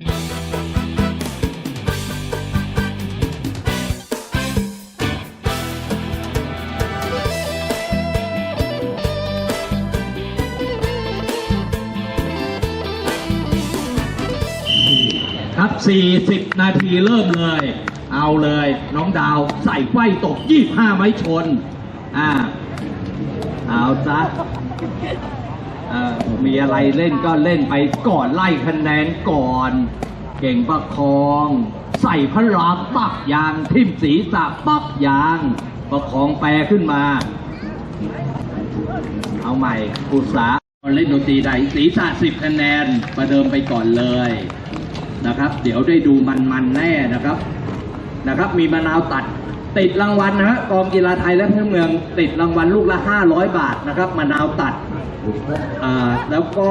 ครับ 40 นาทีเริ่มเลย เอาเลย น้องดาวใส่ไฟตก 25 ไม้ชน อ่า เอาซะ มีอะไรเล่นก็เล่นไปก่อนไล่คะแนนก่อน เก่งประคอง ใส่พระรามปักยางทิ่มศีรษะปักยาง ประคองแปรขึ้นมา เอาใหม่อุตสาเล่นดนตรีใดศีรษะสิบคะแนนประเดิมไปก่อนเลยนะครับ เดี๋ยวได้ดูมันๆแน่นะครับนะครับ มีมะนาวตัด ติดรางวัลนะฮะกองกีฬาไทยและเพื่อนเมืองติดรางวัลลูกละ 500 บาทนะครับมะนาวตัดอ่าแล้วก็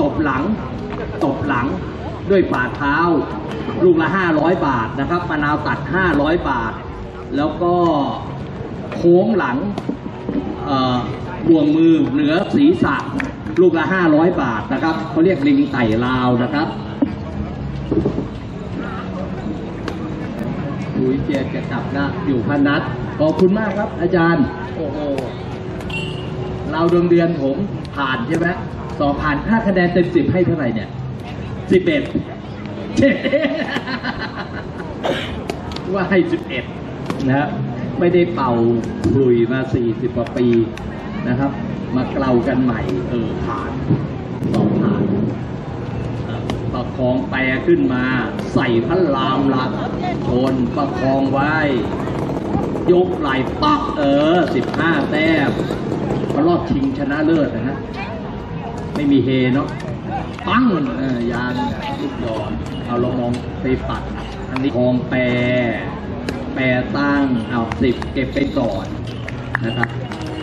ตบหลังตบหลังด้วยฝ่าเท้า ลูกละ 500 บาทนะครับมะนาวตัด 500 บาท แล้วก็โค้งหลังบ่วงมือเหนือศีรษะ ลูกละ 500 บาทนะครับเขาเรียกลิงไต่ลาวนะครับ คุยเจียจะกลับนะอยู่พนัสขอบคุณมากครับ อาจารย์ โอ้โหเราดวงเดือนผมผ่านใช่ไหมสอบผ่านค่าคะแนนเต็มสิบให้เท่าไหร่เนี่ยสิบเอ็ดว่าให้สิบเอ็ดนะครับไม่ได้เป่าคลุยมาสี่สิบกว่าปีนะครับ มาเกลากันใหม่ เออผ่าน อประคองแปรขึ้นมา ใส่พระรามหลักชนประคองไว้ ยกไหล่ป๊อกเออสิบห้าแต้มเขารอบชิงชนะเลิศนะฮะไม่มีเฮเนาะปั้งเออยางลูกดอนเอาเรามองไปปัด อันนี้คองแปรแปรตั้งเอาสิบเก็บไปก่อนนะครับ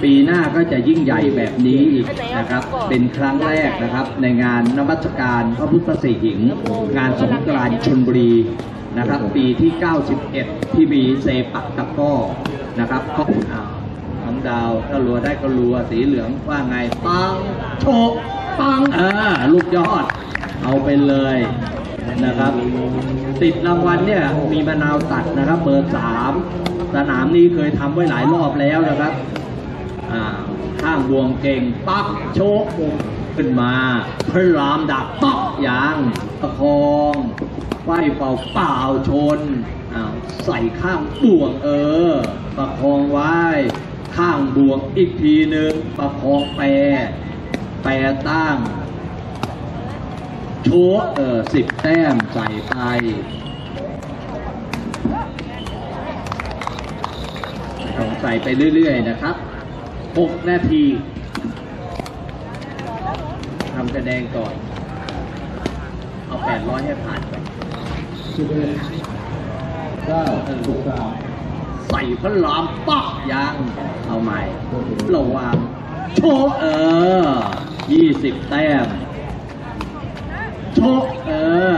ปีหน้าก็จะยิ่งใหญ่แบบนี้อีกนะครับ เป็นครั้งแรกนะครับ ในงานนมัสการพระพุทธสีหิง งานสงกรานต์ชนบุรีนะครับ ปีที่ 91 ที่มีเซปักตะกร้อนะครับก็อ้าวน้องดาวถ้ารัวได้ก็รัวสีเหลืองว่าไง ปังโชกปังเออลูกยอด เอาไปเลยนะครับ ติดรางวัลเนี่ยมีมะนาวตัดนะครับเบอร์สามสนามนี้เคยทำไว้หลายรอบแล้วนะครับอ่า ข้างบวงเก่งปักโชกขึ้นมาพระรามดักปักยางประคองไฟเป่าเปล่าชนใส่ข้างบวงเออประคองไว้ ข้างบวงอีกทีหนึ่งประคองแปรแปรตั้งโชว์เออสิบแต้มใส่ไปต้องใส่ไปเรื่อย ๆ นะครับ 6 นาทีทำคะแนนก่อน เอา 800 ให้ผ่านไปสิบเอ็ดเก้าสิบสามใส่พระรามปักยังเอาใหม่ระวังโชเออ 20 แต้มโชเออ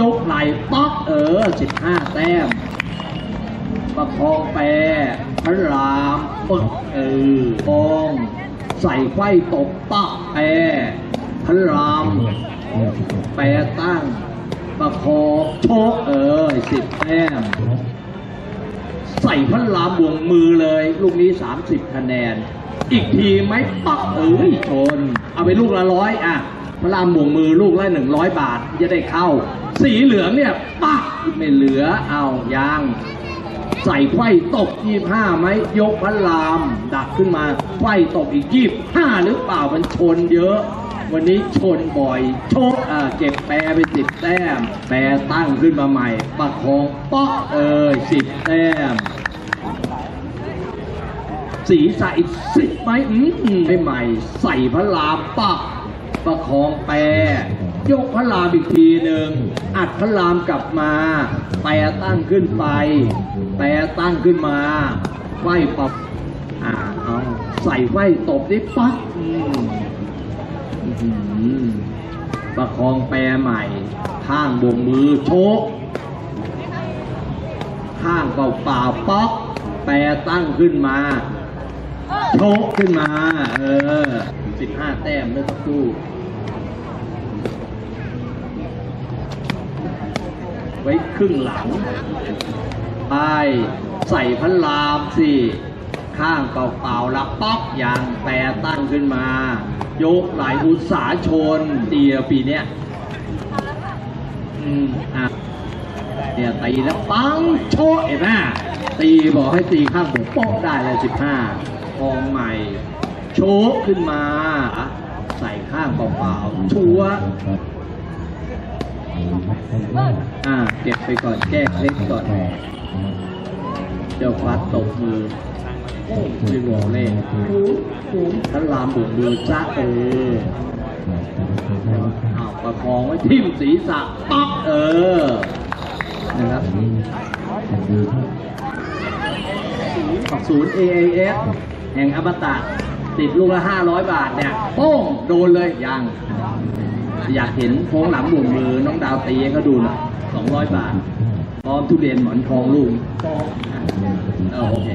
ยกไหล่ป๊อกเออ 15 แต้มประคองแปรพระราม ปึกเออปองใส่ไฟตบปักแปรพระรามแปรตั้ง ประคองโชกเออสิบแต้มใส่พระรามบวงมือเลย ลูกนี้ 30 คะแนน อีกทีไหมปักเอ้ยชน เอาไปลูกละร้อยอะ พระรามบวงมือลูกละหนึ่งร้อยบาทจะได้เข้า สีเหลืองเนี่ยปักไม่เหลือเอายาง ใส่ไฟตกยี่ห้าไหมยกพระราม ดักขึ้นมาไฟตกอีกยี่ห้าหรือเปล่ามันชนเยอะ วันนี้ชนบ่อยโชกเก็บแปรไปสิบแต้ม แปรตั้งขึ้นมาใหม่ประคองเปาะเอ้ยสิบแต้มสีใส่สิบไหมอืมไม่ใหม่ ใส่พระรามปักประคองแปรยกพระรามอีกทีหนึ่งอัดพระรามกลับมา แปรตั้งขึ้นไป แปรตั้งขึ้นมาไฟปอบอ่าเอาใส่ไฟตบได้ปั๊บอืมอื้อหือประคองแปรใหม่ ข้างบวงมือโชกข้างเปล่าเปล่าๆป๊อกแปรตั้งขึ้นมาโชกขึ้นมา เออสิบห้าแต้มเมื่อสักครู่ไว้ครึ่งหลัง ไปใส่พันลามสิข้างเปล่าๆละป๊อกยางแปรตั้งขึ้นมา ยกไหลอุตสาชนเดียปีเนี้ยอืมอะเนี่ยตีแล้วปังโชะเห็นไหมตีบอกให้ตีข้างบกโป๊ะได้เลยสิบห้าทองใหม่ โชะขึ้นมา ใส่ข้างเปล่าๆชัวร์ อ่า เก็บไปก่อน แก้เล็ดก่อน เจ้าฟัดตบมือโอ้ไม่บอกเล่นท่านลามบุกมือจ้าเอออ้าประคองไว้ทิ่มศีรษะป๊อกเออ นะครับศูนย์ AAS แห่งอมตะติดลูกละ 500 บาทเนี่ยโป้งโดนเลยยัง อยากเห็นโค้งหลังบุ่มมือน้องดาวตีให้เขาดูหน่อย200บาท พร้อมทุเรียนหมอนทองลูกโอเค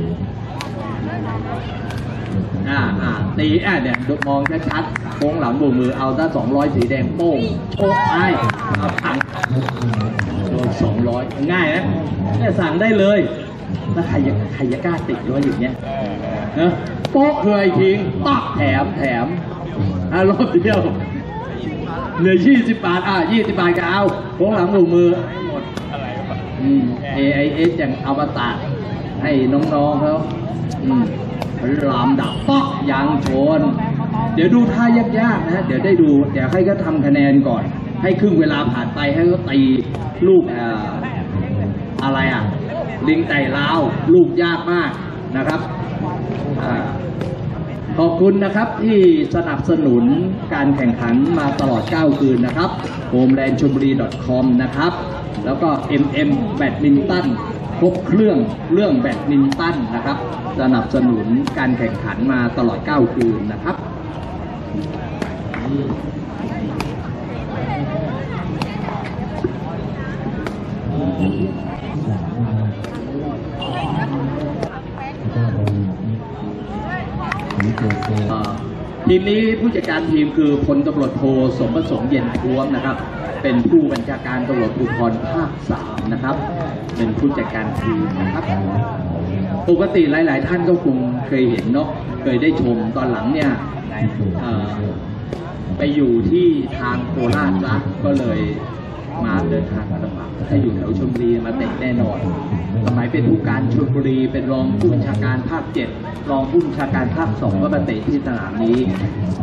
อ่าอ่าตีอะเนี่ยมองชัดๆโค้งหลังบุ่มมือเอาถ้า200สีแดงโป้งโชกไอ้เอาถังโดนสองร้อยง่ายนะเนี่ยสั่งได้เลย แล้วใครจะใครจะกล้าติดด้วยอย่างเงี้ยเนอะโป๊ะเคยทิ้งตักแถมแถมอะรอบเดียว เหลือยี่สิบบาท อะยี่สิบบาทก็เอาโค้งหลังหมู่มือหมดอืม AIS อย่างอวตารให้น้องๆเขาอืมรามดับป๊อกยางชน เดี๋ยวดูท่ายากๆนะ เดี๋ยวได้ดู เดี๋ยวให้ก็ทำคะแนนก่อน ให้ครึ่งเวลาผ่านไปให้เขาตีลูกเอ่ออะไรอะ ลิงไต่ลาว ลูกยากมากนะครับอ่า ขอบคุณนะครับที่สนับสนุนการแข่งขันมาตลอด 9 คืนนะครับ homelandchumri.com นะครับ แล้วก็ mm แบดมินตันครบเครื่องเรื่องแบดมินตันนะครับ สนับสนุนการแข่งขันมาตลอด 9 คืนนะครับ ทีมนี้ผู้จัดการทีมคือพลตำรวจโทสมประสงค์เย็นท้วมนะครับ เป็นผู้บัญชาการตำรวจภูธรภาคสามนะครับ เป็นผู้จัดการทีมนะครับ ปกติหลาย ๆ ท่านก็คงเคยเห็นเนาะเคยได้ชมตอนหลังเนี่ยไปอยู่ที่ทางโคราชละก็เลย มาเดินทางมาลำบากถ้าอยู่แถวชลบุรีมาเตะแน่นอน สมัยเป็นผู้การชลบุรีเป็นรองผู้บัญชาการภาคเจ็ดรองผู้บัญชาการภาคสองก็มาเตะที่สนามนี้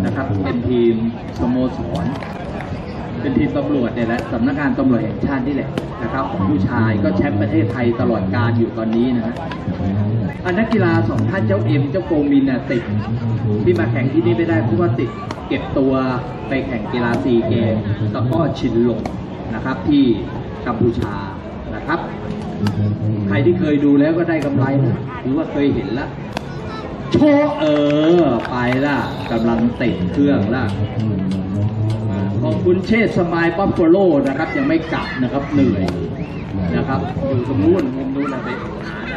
นะครับ เป็นทีมสโมสรเป็นทีมตำรวจเนี่ยแหละสำนักงานตำรวจแห่งชาตินี่แหละนะครับของผู้ชายก็แชมป์ประเทศไทยตลอดการอยู่ตอนนี้นะฮะอันนักกีฬาสองท่านเจ้าเอ็มเจ้าโกมินน่ะติดที่มาแข่งที่นี่ไม่ได้เพราะว่าติดเก็บตัวไปแข่งกีฬาซีเกมตะกร้อชินลง นะครับที่กัมพูชานะครับ ใครที่เคยดูแล้วก็ได้กำไรนะหรือว่าเคยเห็นละโชว์เออ ไปละกำลังติดเครื่องละขอบคุณเชษฐ์สมายป๊อปโฟโลนะครับ ยังไม่กลับนะครับเหนื่อยนะครับอยู่ตรงนู้นมุมนู้นนะไปหาได้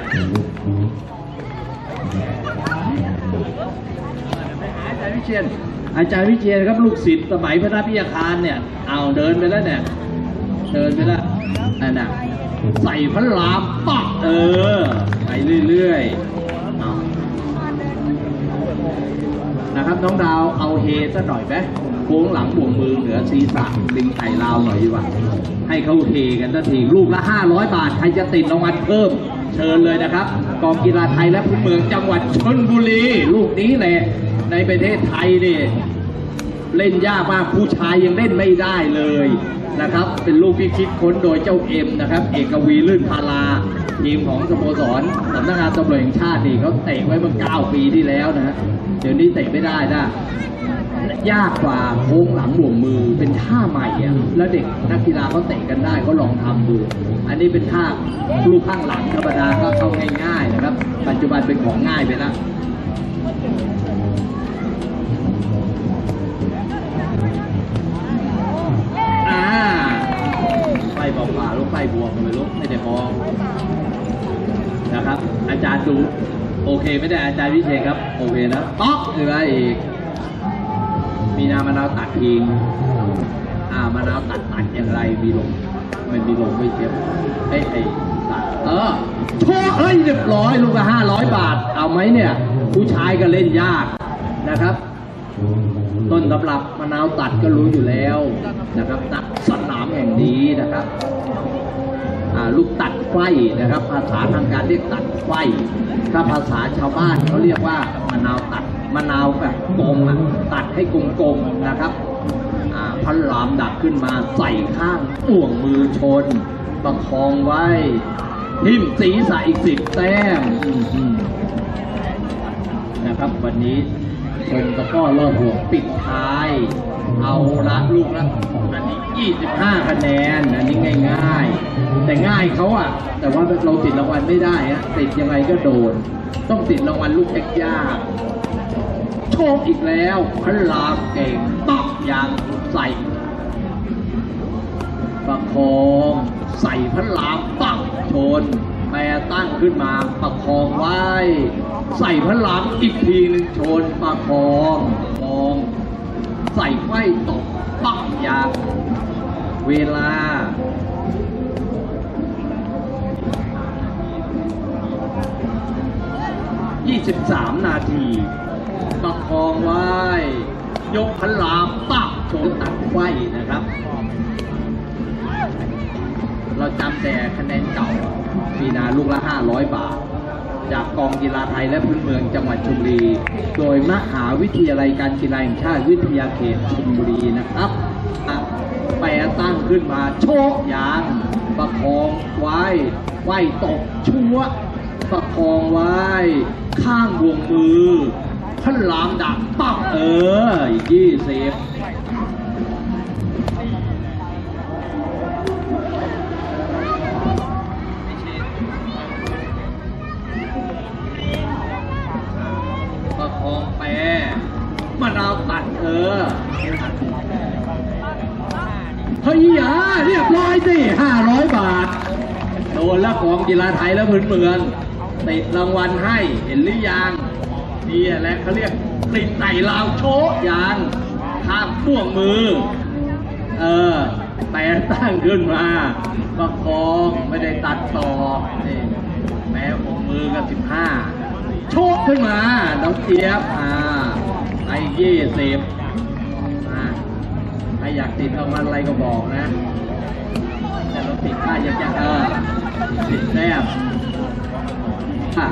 ไปหาอาจารย์วิเชียนอาจารย์วิเชียนครับลูกศิษย์สมัยพระนาพิยาคารเนี่ยเอาเดินไปแล้วเนี่ย เดินไปล้วนั่นน่ะใส่พระรามปักเออ ไปเรื่อยๆนะครับน้องดาวเอาเฮซะหน่อยไหมโค้งหลังบ่วงมือเหนือศีรษะลิงไต่ลาวหน่อยดีกว่าให้เขาเฮกันสักทีลูกละ 500 บาท ใครจะติดรางวัลเพิ่ม เชิญเลยนะครับ กองกีฬาไทยและพื้นเมืองจังหวัดชนบุรี ลูกนี้แหละ ในประเทศไทยเนี่ยเล่นยากมากผู้ชายยังเล่นไม่ได้เลย นะครับ เป็นลูกที่คิดค้นโดยเจ้าเอ็มนะครับ เอกวีลื่นพาราทีมของสโมสรสำนักงานตำรวจแห่งชาตินี่เขาเตะไว้เมื่อ 9 ปีที่แล้วนะ เดี๋ยวนี้เตะไม่ได้นะยากกว่าโค้งหลังบ่วงมือเป็นท่าใหม่อะแล้วเด็กนักกีฬาเขาเตะกันได้ก็ลองทำดู อันนี้เป็นท่าลูกข้างหลังธรรมดาก็เข้าง่ายๆนะครับ ปัจจุบันเป็นของง่ายไปแล้ว ไฟบวกกันไปลูกไม่ได้มองนะครับ อาจารย์ดู โอเคไม่ได้อาจารย์วิเชษครับ โอเคนะป๊อกหรืออะไรอีก มีนามะนาวตัดทิ้งอ่ามะนาวตัดตัดอย่างไรมีลงมันมีลงไม่เจ็บไอ้ไอ้ตัดเออโชว์เอ้ยเรียบร้อยลูกละห้าร้อยบาท เอาไหมเนี่ย ผู้ชายก็เล่นยากนะครับต้นตำรับมะนาวตัดก็รู้อยู่แล้วนะครับณสนามแห่งนี้นะครับ ลูกตัดไฟนะครับ ภาษาทางการเรียกตัดไฟถ้าภาษาชาวบ้านเขาเรียกว่ามะนาวตัดมะนาวแบบกลมอะตัดให้กลมๆนะครับพันลามดักขึ้นมาใส่ข้างอ่วงมือชน ประคองไว้ทิ่มสีใสอีกสิบแต้มนะครับวันนี้ชมตะก้อรอดห่วงปิดท้าย เอาละลูกละ 25 คะแนน อันนี้ง่าย ๆ แต่ง่ายเขาอะแต่ว่าเราติดรางวัลไม่ได้อะติดยังไงก็โดน ต้องติดรางวัลลูกยากๆโชคอีกแล้วพระรามเก่งตอกยางใส่ประคองใส่พระรามปักชนแปรตั้งขึ้นมาประคองไว้ ใส่พระรามอีกทีหนึ่งชนประคอง ใส่ไฟตกปักยางเวลา23 นาทีประคองไว้ ยกพระรามปักชนตัดไฟนะครับ เราจำแต่คะแนนเก่าปีนาลูกละ 500 บาท จากกองกีฬาไทยและพื้นเมืองจังหวัดชลบุรี โดยมหาวิทยาลัยการกีฬาแห่งชาติวิทยาเขตชลบุรีนะครับอะแปรตั้งขึ้นมาโชกยาง ประคองไว้ไว้ตกชั่ว ประคองไว้ ข้างวงมือพระรามดักปักเออยี่สิบ เรียบร้อยสิห้าร้อยบาท โดนแล้วของกีฬาไทยและพื้นเมืองติดรางวัลให้เห็นหรือยังนี่แหละเขาเรียกติดไต่ลาวโชะยางข้ามพ่วงมือ เออแต่ตั้งขึ้นมาประคองไม่ได้ตัดต่อนี่แม้หกมือกับสิบห้าโชกขึ้นมาน้องเจี๊ยบอ่าไอ้ยี่สิบอ่าใครอยากติดรางวัลอะไรก็บอกนะ ติดค่าอยากจะเออติดแนบอะ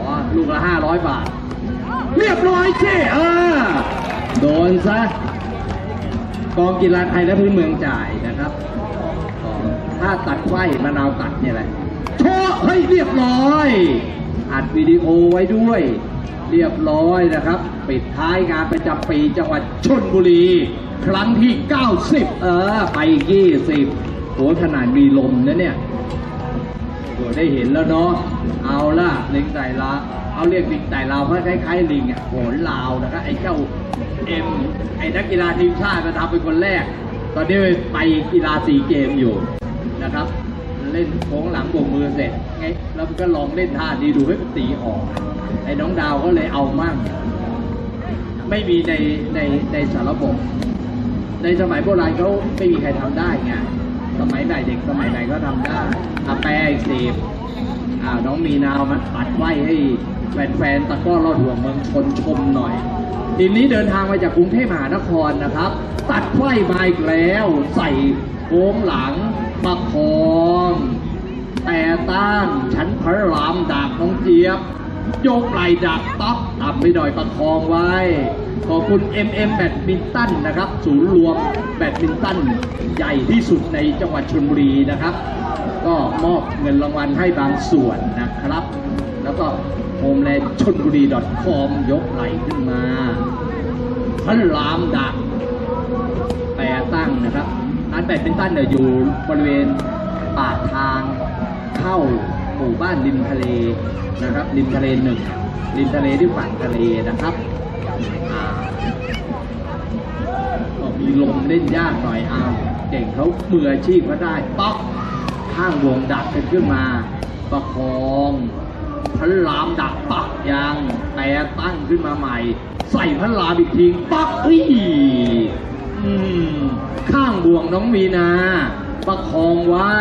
อ๋อลูกละห้าร้อยบาท เรียบร้อยเช่เออโดนซะกองกีฬาไทยและพื้นเมืองจ่ายนะครับถ้าตัดไฟมะนาวตัดเนี่ยแหละโชว์เฮ้ยเรียบร้อย อัดวิดีโอไว้ด้วย เรียบร้อยนะครับ ปิดท้ายงานประจำปีจังหวัดชนบุรี ครั้งที่ 90 เออ ไปอีก20 โหขนาดมีลมนะเนี่ยโอ้ได้เห็นแล้วเนาะ เอาล่ะลิงไต่ลาเอาเรียกลิงไต่ลาวเพราะคล้ายๆลิงอะโหนลาวนะครับไอ้เจ้าเอ็มไอ้นักกีฬาทีมชาติมาทำเป็นคนแรก ตอนนี้ไปกีฬาสีเกมอยู่นะครับ เล่นโค้งหลังบวกมือเสร็จไงแล้วก็ลองเล่นท่าดีดูให้มันตีออก ไอ้น้องดาวก็เลยเอามั่งไม่มีในในในสารบบในสมัยโบราณเขาไม่มีใครทำได้ไง สมัยไหนเด็กสมัยไหนก็ทำได้อาแปรอีกสิบอ่าน้องมีนาวมาตัดไว้ให้แฟนๆตะกร้อรอดห่วงเมืองชนชมหน่อย ทีมนี้เดินทางมาจากกรุงเทพมหานครนะครับ ตัดไฟมาอีกแล้ว ใส่โค้งหลังประคอง แต่ต้านฉันพระรามดักน้องเจี๊ยบ โยกไหล่ดักต๊อกตับไปหน่อยประคองไว้ ขอบคุณ MM แบดมินตันนะครับ ศูนย์รวมแบดมินตันใหญ่ที่สุดในจังหวัดชลบุรีนะครับ ก็มอบเงินรางวัลให้บางส่วนนะครับ แล้วก็โฮมแลนด์ชนบุรี .com ยกไหล่ขึ้นมาพระรามดักแปรตั้งนะครับร้านแบดมินตันเนี่ยอยู่บริเวณปากทางเข้า หมู่บ้านริมทะเลนะครับริมทะเลหนึ่งริมทะเลที่ฝั่งทะเลนะครับก็มีลมเล่นยากหน่อยเอาเด็กเขาเมืออาชีพก็ได้ป๊อกข้างวงดักกันขึ้นมา ประคองพระรามดักปักยางแปรตั้งขึ้นมาใหม่ ใส่พระรามอีกทีปักอีอข้างบ่วงน้องมีนา ประคองไว้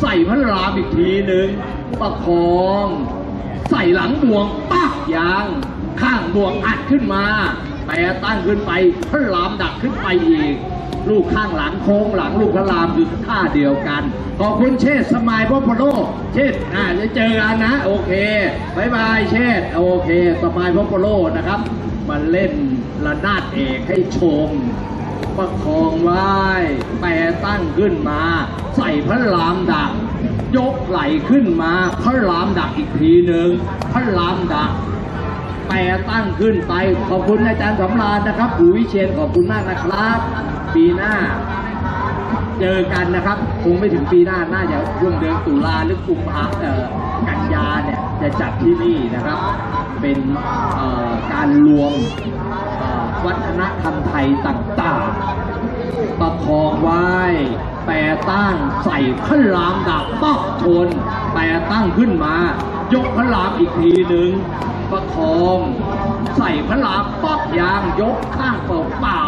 ใส่พระรามอีกทีหนึ่งประคอง ใส่หลังบ่วงปักยาง ข้างบ่วงอัดขึ้นมาแปรตั้งขึ้นไปพระรามดักขึ้นไปอีก ลูกข้างหลังโค้งหลังลูกพระรามคือท่าเดียวกัน ขอบคุณเชษ์สมายพ่อพโลเชษอ่าจะเจอกันนะ โอเคบายบายเชษ์โอเค สมายพ่อพโลนะครับมาเล่นระนาดเอกให้ชม ประคองไว้แปรตั้งขึ้นมา ใส่พระรามดัก ยกไหลขึ้นมาพระรามดักอีกทีหนึ่งพระรามดักแปรตั้งขึ้นไป ขอบคุณอาจารย์สำราญนะครับผู้วิเชียนขอบคุณมากนะครับ ปีหน้า เจอกันนะครับ คงไม่ถึงปีหน้าน่าจะช่วงเดือนตุลาหรือกุมภาเอ่อกันยาเนี่ยจะจัดที่นี่นะครับ เป็นการรวม วัฒนธรรมไทยต่างๆ ประคองไว้ แปรตั้งใส่พระรามดักป๊อกชน แปรตั้งขึ้นมา ยกพระรามอีกทีหนึ่งประคอง ใส่พระรามป๊อกยางยกข้างเปล่า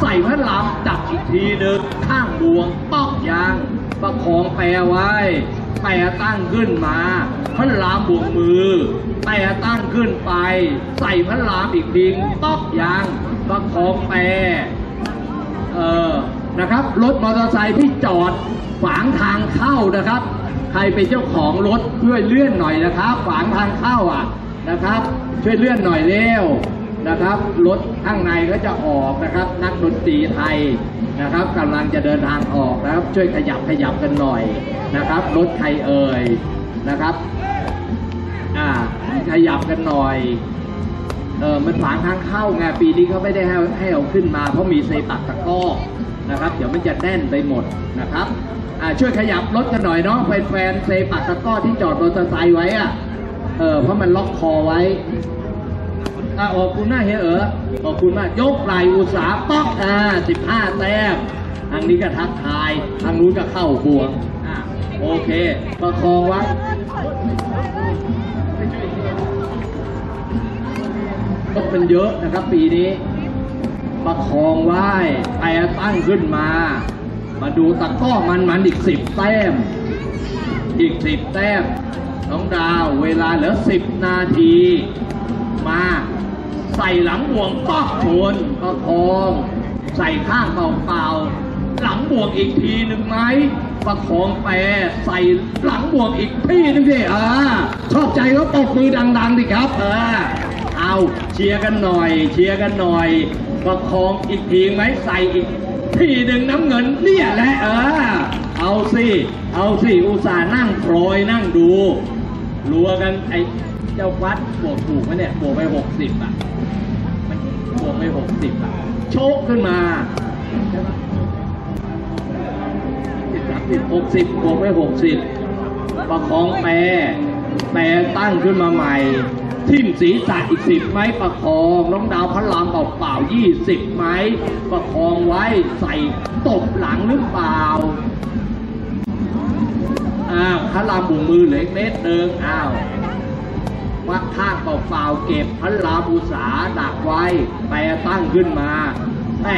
ใส่พระรามดักอีกทีหนึ่งข้างบวงป๊อกยาง ประคองแปรไว้ แปรตั้งขึ้นมาพระรามบวงมือแปรตั้งขึ้นไป ใส่พระรามอีกทีป๊อกยางประคองแปรเออนะครับรถมอเตอร์ไซค์ที่จอดขวางทางเข้านะครับ ใครเป็นเจ้าของรถช่วยเลื่อนหน่อยนะครับขวางทางเข้าอะนะครับ ช่วยเลื่อนหน่อยเร็ว นะครับรถข้างในก็จะออกนะครับ นักดนตรีไทยนะครับกำลังจะเดินทางออกนะครับ ช่วยขยับขยับกันหน่อยนะครับรถใครเอ่ยนะครับอ่าขยับกันหน่อยเออมันขวางทางเข้าไงปีนี้เขาไม่ได้ให้ให้เอาขึ้นมา เพราะมีเซปักตะก้อนะครับ เดี๋ยวมันจะแน่นไปหมดนะครับอ่าช่วยขยับรถกันหน่อยเนาะแฟนๆเซปักตะก้อที่จอดมอเตอร์ไซค์ไว้อะเออเพราะมันล็อกคอไว้ อ่าขอบคุณมากเฮเออขอบคุณมาก ยกไหลอุตสาป๊อกอ่าสิบห้าแต้มทางนี้ก็ทักทาย ทางนู้นก็เข้าบวงอ่าโอเค ประคองไว้ก็เป็นเยอะนะครับปีนี้ ประคองไว้แปรตั้งขึ้นมา มาดูตะก้อมันมันอีกสิบแต้ม อีกสิบแต้ม น้องดาวเวลาเหลือสิบนาที มา ใส่หลังบ่วงป๊อกชนประคองใส่ข้างเปล่าๆหลังบ่วงอีกทีหนึ่งไหมประคองแปรใส่หลังบ่วงอีกทีหนึงสิอ่าชอบใจก็ปรบมือดังๆดิครับเออเอาเชียร์กันหน่อย เชียร์กันหน่อยประคองอีกทีไหมใส่อีกทีหนึ่งน้ำเงินเนี่ยแหละเออเอาสิเอาสิอุตส่าห์นั่งโปรยนั่งดูรัวกันไอ้เจ้าฟัดบวกถูกไหมเนี่ยบวกไปหกสิบอะบวกไปหกสิบอะ โชกขึ้นมาหกสิบบวกไปหกสิบประคองแปรแปรตั้งขึ้นมาใหม่ ทิ่มศีรษะอีกสิบไหมประคองน้องดาวพระรามเปล่าๆยี่สิบไหมประคองไว้ใส่ตบหลังหรือเปล่าอ้าวพระรามบุงมือเหลืออีกเม็ดเดิงอ้าวาเปล่าเก็บพระรามอุตสาดักไว้แปรตั้งขึ้นมาแหม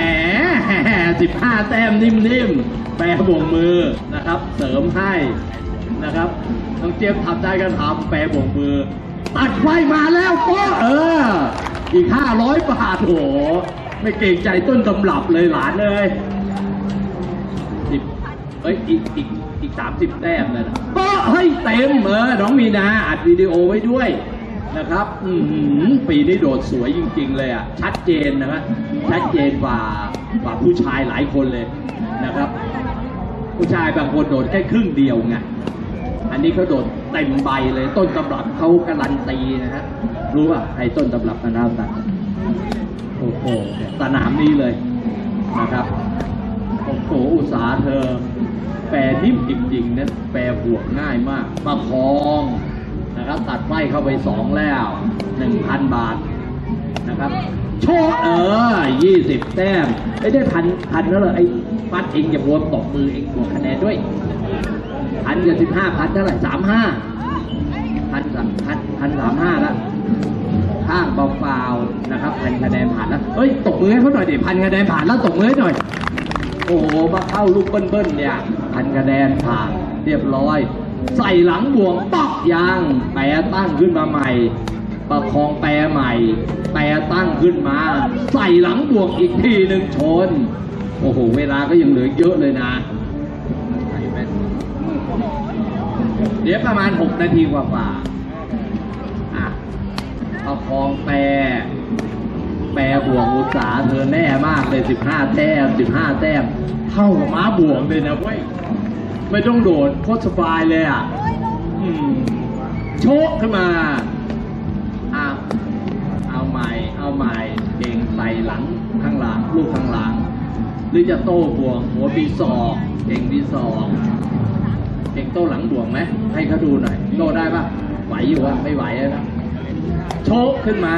สิบห้าแต้มนิ่มๆแปรบ่งมือนะครับ เสริมให้นะครับน้องเจี๊ยบทำได้ก็ทำแปรบ่งมือ ตัดไฟมาแล้วก็เออ อีกห้าร้อยบาทโหไม่เกรงใจต้นตำรับเลยหลานเลยสิบเอ้ยอีกอีกอีกสามสิบแต้มเลยนะก็เฮ้ยเต็มเออน้องมีนาอัดวิดีโอไว้ด้วย นะครับ อือหือปีนี้โดดสวยจริง ๆ เลยอะ ชัดเจนนะครับชัดเจนกว่ากว่าผู้ชายหลายคนเลยนะครับ ผู้ชายบางคนโดดแค่ครึ่งเดียวไง อันนี้เขาโดดเต็มใบเลยต้นตำรับเขาการันตีนะฮะ รู้ป่ะใครต้นตำรับคณะสัตว์โอ้โหสนามนี้เลยนะครับ โอ้โห อุตสาเธอ แปรนิ่มจริงๆนะ แปรบวกง่ายมาก ประคอง นะครับ ตัดไฟเข้าไปสองแล้วหนึ่งพันบาทนะครับ โชว์เออยี่สิบแต้มไอ้ได้พันพันแล้วเหรอไอ้ปัดเองอย่าบวมตบมือเองบวกคะแนนด้วยพันกับสิบห้าพันเท่าไหร่สามห้าพันสามพันพันสามห้าล้วข้างเปล่าๆนะครับพันคะแนนผ่านแล้วเฮ้ยตกมือให้เขาหน่อยดิพันคะแนนผ่านแล้วตกมือให้หน่อย โอ้โหมาเข้าลูกเบิ้ลๆเนี่ยพันคะแนนผ่านเรียบร้อย ใส่หลังบวงปั ยางแปรตั้งขึ้นมาใหม่ ประคองแปรใหม่ แปรตั้งขึ้นมา ใส่หลังบวงอีกทีหนึ่งชน โอ้โห เวลาก็ยังเหลือเยอะเลยนะ เดี๋ยวประมาณ 6 นาทีกว่าๆอะประคองแปรแปรบ่วงอุตสาเธอแน่มากเลย15 แต้ม 15 แต้ม เท่ากับม้าบวงเลยนะเว้ย ไม่ต้องโดดโคตรสบายเลยอะ โชกขึ้นมาอะเอาใหม่เอาใหม่เก่งใส่หลังข้างหลังลูกข้างหลัง หรือจะโต้บ่วงหัวปีศอกเก่งปีศอกเก่งโต้หลังบ่วงไหมให้เขาดูหน่อยโต้ได้ปะไหวอยู่วะไม่ไหวแล้วนะโชกขึ้นมา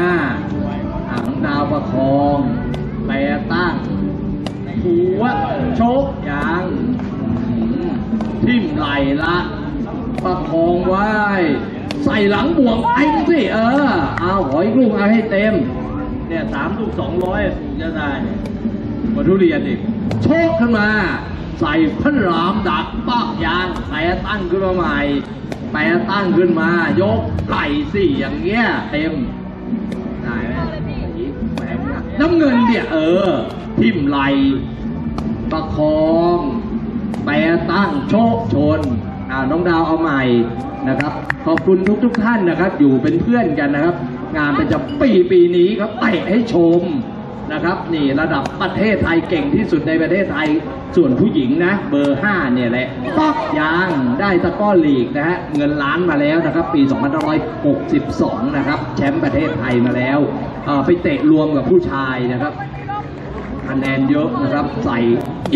อ่างดาวประคองแปรตั้งหัวโชกยางทิ่มไหลละ ประคองไว้ ใส่หลังบ่วงไปสิเออ เอาหอยลูกเอาให้เต็ม เนี่ยสามลูกสองร้อยสูงจะได้มาทุเรียนอีกโชกขึ้นมา ใส่พระรามดักปากยางแปรตั้งขึ้นมาใหม่แปรตั้งขึ้นมา ยกไหล่สิอย่างเงี้ยเต็มได้ไหมแหวนน้ำเงินเนี่ยเออ ทิ่มไหลประคอง แปรตั้งโชคชนาน้องดาวเอาใหม่นะครับ ขอบคุณทุกทุกท่านนะครับ อยู่เป็นเพื่อนกันนะครับ งานประจำปีปีนี้ครับเตะให้ชมนะครับ นี่ระดับประเทศไทยเก่งที่สุดในประเทศไทยส่วนผู้หญิงนะเบอร์ 5 เนี่ยแหละป๊อกยางได้ตะก้อลีกนะฮะเงินล้านมาแล้วนะครับ ปี 2562 นะครับ แชมป์ประเทศไทยมาแล้วไปเตะรวมกับผู้ชายนะครับคะแนนเยอะนะครับ ใส่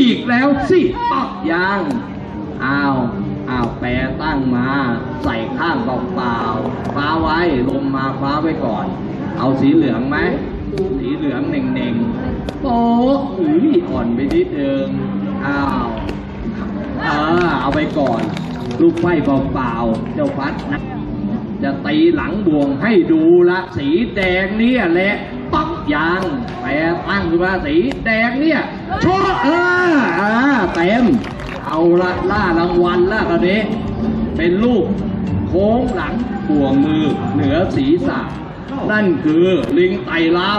อีกแล้วสิปักยางอ้าว อ้าวแปรตั้งมา ใส่ข้างเปล่าๆฟ้าไว้ลมมาฟ้าไว้ก่อน เอาสีเหลืองไหมสีเหลืองเน่งๆโป๊ะอืออ่อนไปนิดนึงอ้าวเออเอาไปก่อน ลูกไฟเปล่าๆเจ้าฟัดนะจะตีหลังบ่วงให้ดูละ สีแดงเนี่ยแหละปักยางแปรตั้งขึ้นมาสีแดงเนี่ยชอเอออ่าเต็ม เอาละล่ารางวัลละคราวนี้ เป็นลูกโค้งหลังบ่วงมือเหนือศีรษะ นั่นคือลิงไตเลา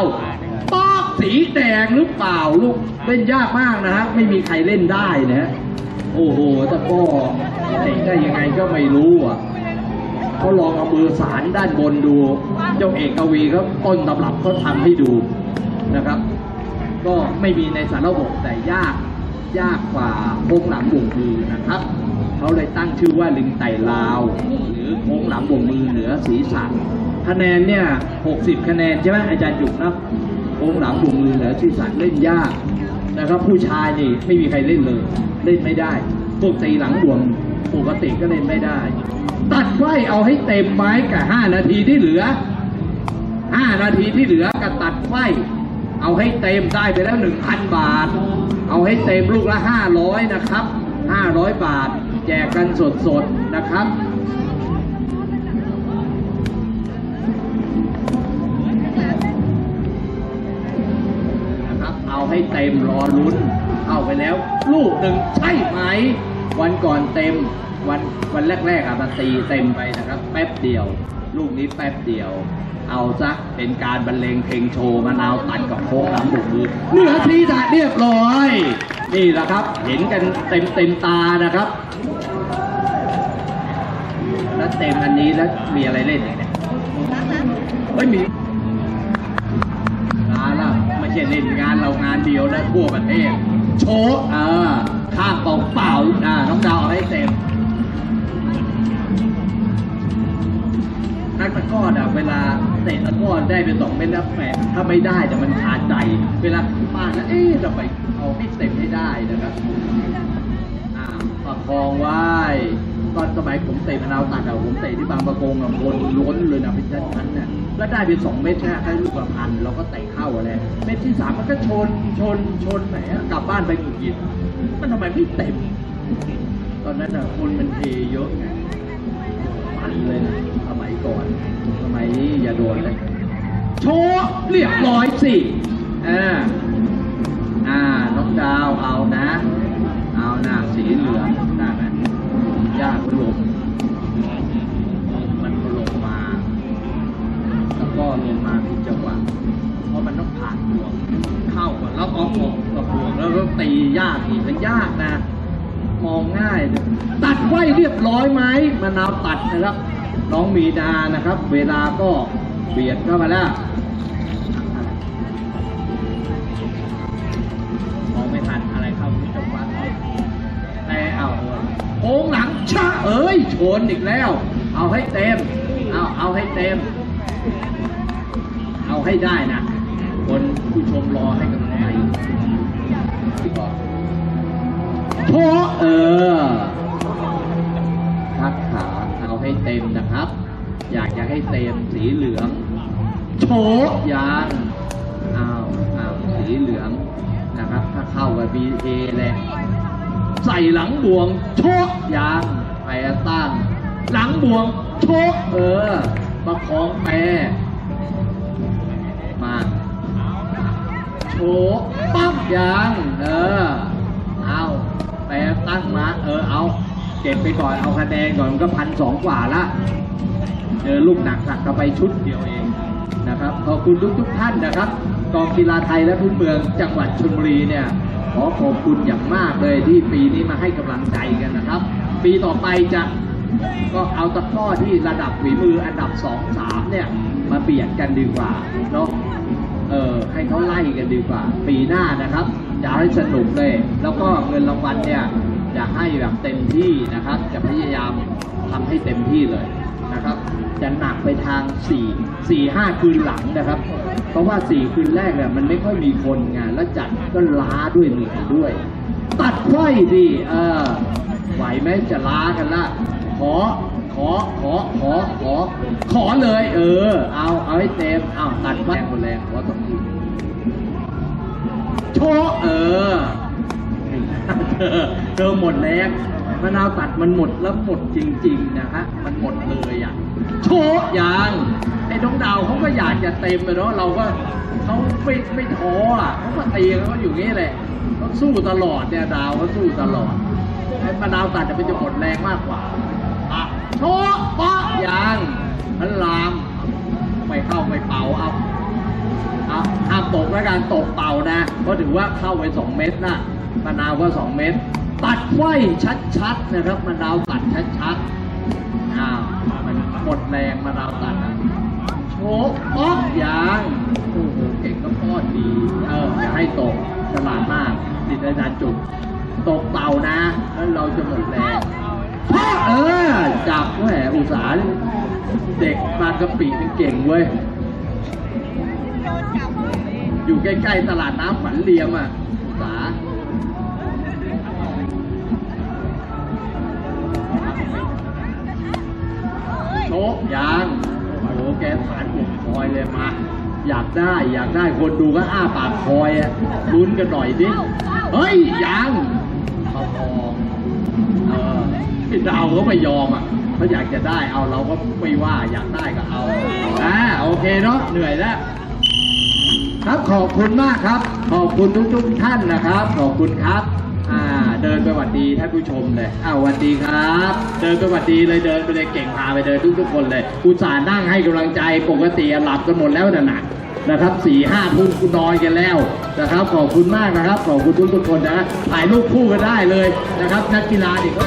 ปอกสีแดงหรือเปล่าลูกเล่นยากมากนะฮะไม่มีใครเล่นได้นะฮะโอ้โหตะก้อเล่นได้ยังไงก็ไม่รู้อะเขาลองเอามือสารด้านบนดู เจ้าเอกกวีเขาต้นตำรับเขาทำให้ดูนะครับ ก็ไม่มีในสารระบบแต่ยาก ยากกว่าโค้งหลังบ่วงมือนะครับ เขาเลยตั้งชื่อว่าลิงไต่ลาว หรือโค้งหลังบ่วงมือเหนือศีรษะคะแนนเนี่ย60 คะแนนใช่ไหมอาจารย์จุกนะโค้งหลังบ่วงมือเหนือศีรษะเล่นยากนะครับ ผู้ชายนี่ไม่มีใครเล่นเลย เล่นไม่ได้พวกตีหลังบ่วงปกติก็เล่นไม่ได้ ตัดไฟเอาให้เต็มไม้กับห้านาทีที่เหลือห้านาทีที่เหลือกับตัดไฟ เอาให้เต็มได้ไปแล้วหนึ่งพันบาท เอาให้เต็มลูกละห้าร้อยนะครับห้าร้อยบาท แจกกันสดๆนะครับนะครับเอาให้เต็มรอลุ้นเข้าไปแล้ว ลูกหนึ่งใช่ไหม วันก่อนเต็มวันวันแรกๆอะมันตีเต็มไปนะครับ แป๊บเดียว ลูกนี้แป๊บเดียว เอาซะเป็นการบรรเลงเพลงโชว์มะนาวตัดกับโค้งหลังบุกมือเหนือที่ดาเรียบร้อย นี่แหละครับ เห็นกันเต็มเต็มๆตานะครับ แล้วเต็มอันนี้แล้วมีอะไรเล่นอีกเนี่ยไม่มีงานละไม่ใช่เล่นงานเรางานเดียวนะทั่วประเทศ โชว์เออข้างกองเปล่าอ่าน้องดาวเอาให้เต็ม นักตะก้ออะเวลาเตะตะก้อได้เป็นสองเม็ดแล้วแหมถ้าไม่ได้แต่มันขาดใจ เวลาป้านะเอ๊ะจะไปเอาให้เต็มให้ได้นะครับอ่าประคองไว้ตอนสมัยผมเตะมะนาวตัดอะผมเตะที่บางประกงอะคนล้นเลยนะเป็นชั้นๆเนี่ยแล้วได้เป็นสองเม็ดนะให้ลูกละพันเราก็เตะเข้าอะไรเม็ดที่สามมันก็ชนชนชนแหมกลับบ้านไปหงุดหงิดมันทำไมไม่เต็ม ตอนนั้นอะคนมันเทเยอะไงพันเลยนะ ก่อนสมัยนี้อย่าโดนเลยโชว์เรียบร้อยสิอ่าอ่าน้องดาวเอานะ เอาหน้าสีเหลืองได้ไหมยากลงมันก็ลงมา แล้วก็ลงมาผิดจังหวะเพราะมันต้องผ่านห่วงเข้าก่อนแล้วออกออกกับห่วงแล้วก็ตียากอีกมันยากนะ มองง่าย ตัดไว้เรียบร้อยไหมมะนาวตัดนะครับ น้องมีนานะครับ เวลาก็เบียดเข้ามาแล้วมองไม่ทันอะไรเข้าที่จังหวะแต่เอาโค้งหลังชะเอ้ยชนอีกแล้ว เอาให้เต็ม เอาเอาให้เต็ม เอาให้ได้นะคนผู้ชมรอให้กำลังใจโชะเออทักขา ให้เต็มนะครับ อยากจะให้เต็มสีเหลืองโชะยางอ้าวอ้าวสีเหลืองนะครับ ถ้าเข้ากับ BA เลยใส่หลังบวงโชะยางแปรตั้งหลังบวงโชะเออประคองแปรมาโชะปั๊บยางเออเอาแปรตั้งมาเออเอา เก็บไปก่อนเอาคะแนนก่อนมันก็พันสองกว่าละเจอลูกหนักหักเข้าไปชุดเดียวเองนะครับขอบคุณทุกทุกท่านนะครับกองกีฬาไทยและพื้นเมืองจังหวัดชลบุรีเนี่ยขอขอบคุณอย่างมากเลยที่ปีนี้มาให้กำลังใจกันนะครับ ปีต่อไปจะก็เอาตะกร้อที่ระดับฝีมืออันดับสองสามเนี่ยมาเบียดกันดีกว่าเนาะเออให้เขาไล่กันดีกว่า ปีหน้านะครับจะให้สนุกเลย แล้วก็เงินรางวัลเนี่ย จะให้แบบเต็มที่นะครับ จะพยายามทำให้เต็มที่เลยนะครับ จะหนักไปทาง 4 4 5 คืนหลังนะครับ เพราะว่า 4 คืนแรกเนี่ยมันไม่ค่อยมีคนงาน แล้วจัดก็ล้าด้วยเหนื่อยด้วย ตัดไฟดิเออไหวไหมจะล้ากันละขอขอขอขอขอขอเลย เออ เอาเอาให้เต็มเอาตัดไฟแรงคนแรงขอสองทีโชเออ เธอเธอหมดแรงมะนาวตัดมันหมดแล้วหมดจริง ๆ นะฮะมันหมดเลยอะโชว์ยังไอ้น้องดาวเขาก็อยากจะเต็มเลยเนาะเราก็เขาไม่ไม่ท้ออะเขาก็ตีกันเขาอยู่งี้แหละเขาสู้ตลอดเนี่ยดาวเขาสู้ตลอดไอ้มะนาวตัดจะเป็นจะหมดแรงมากกว่าอะโชว์ปะยังพันลามไม่เข้าไม่เป่าเอาเอาห้ามตกแล้วกันตกเป่านะเพราะถือว่าเข้าไปสองเม็ดนะ มะนาวก็สองเม็ดตัดไว้ชัดๆนะครับมะนาวตัดชัดๆอ้าวมันหมดแรงมะนาวตัดอะโชกป๊อกยางโอ้โหเก่งก็พอดดีเอออย่าให้ตกฉลาดมากติดอาจารย์จุกตกเป่านะแล้วเราจะหมดแรงพ่อเออจับแหมอุตสาหเด็กบางกะปินี่เก่งเว้ยอยู่ใกล้ๆตลาดน้ำขวัญเรียมอะ โชกยางโอ้โหแกฐานปลุกคอยเลยมา อยากได้อยากได้คนดูก็อ้าปากคอยอะลุ้นกันหน่อยดิเฮ้ยยางพอพอเออพี่ดาวเขาไม่ยอมอะเขาอยากจะได้เอาเราก็ไม่ว่าอยากได้ก็เอาอ่าโอเคเนาะเหนื่อยแล้วครับขอบคุณมากครับ ขอบคุณทุกๆท่านนะครับ ขอบคุณครับอ่า เดินไปหวัดดีท่านผู้ชมเลยอ้าวหวัดดีครับ เดินไปหวัดดีเลยเดินไปเลยเก่งพาไปเดินทุกทุกคนเลยอุตส่าห์นั่งให้กำลังใจปกติหลับกันหมดแล้วนะหนักนะครับสี่ห้าทุ่มคุณนอนกันแล้วนะครับขอบคุณมากนะครับขอบคุณทุกทุกคนนะถ่ายรูปคู่กันได้เลยนะครับ นักกีฬาเด็กก็